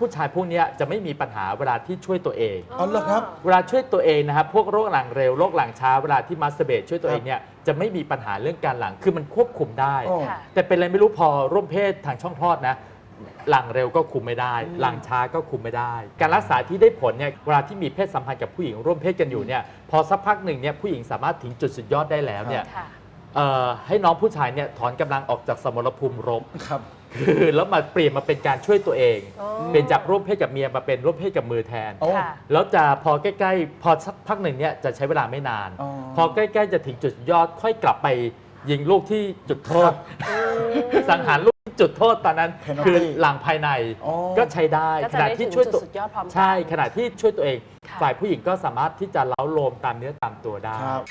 ผู้ชายพวกเนี้ยจะไม่มีปัญหาเวลาที่ช่วยตัวเอง อ๋อเหรอครับ เวลาช่วยตัวเองนะครับพวกโรคหลังเร็วโรคหลังช้าเวลาที่มาสเตอร์เบตช่วยตัวเองเนี่ยจะไม่มีปัญหาเรื่องการหลังคือมันควบคุมได้ อ๋อ ค่ะ แต่เป็นอะไรไม่รู้พอร่วมเพศทางช่องคลอดนะ หลังเร็วก็คุมไม่ได้ หลังช้าก็คุมไม่ได้ การรักษาที่ได้ผลเนี่ยเวลาที่มีเพศสัมพันธ์กับผู้หญิงร่วมเพศกันอยู่เนี่ยพอสักพักหนึ่งเนี่ยผู้หญิงสามารถถึงจุดสุดยอดได้แล้วเนี่ย ค่ะ เอ่อให้น้องผู้ชายเนี่ยถอนกำลังออกจากสมรภูมิรบ ครับ คือแล้วมาเปลี่ยนมาเป็นการช่วยตัวเองอ๋อเปลี่ยนจากร่วมเพศกับเมียมาเป็นร่วมเพศกับมือแทน โอ้ ค่ะ แล้วจะพอใกล้ๆ พอสักพักหนึ่งเนี่ยจะใช้เวลาไม่นาน อ๋อพอใกล้ๆจะถึงจุดยอดค่อยกลับไปยิงลูกที่จุดโทษ สังหารลูกที่จุดโทษตอนนั้น Penalty คือหลังภายในอ๋อ ก็ใช้ได้ก็ขจะณะได้ที่ถึงช่วยจุดตัวสุดยอดพร้อมกัน ใช่ขณะที่ช่วยตัวเอง ค่ะ ฝ่ายผู้หญิงก็สามารถที่จะเล้าโลมตามเนื้อตามตัวได้ ครับ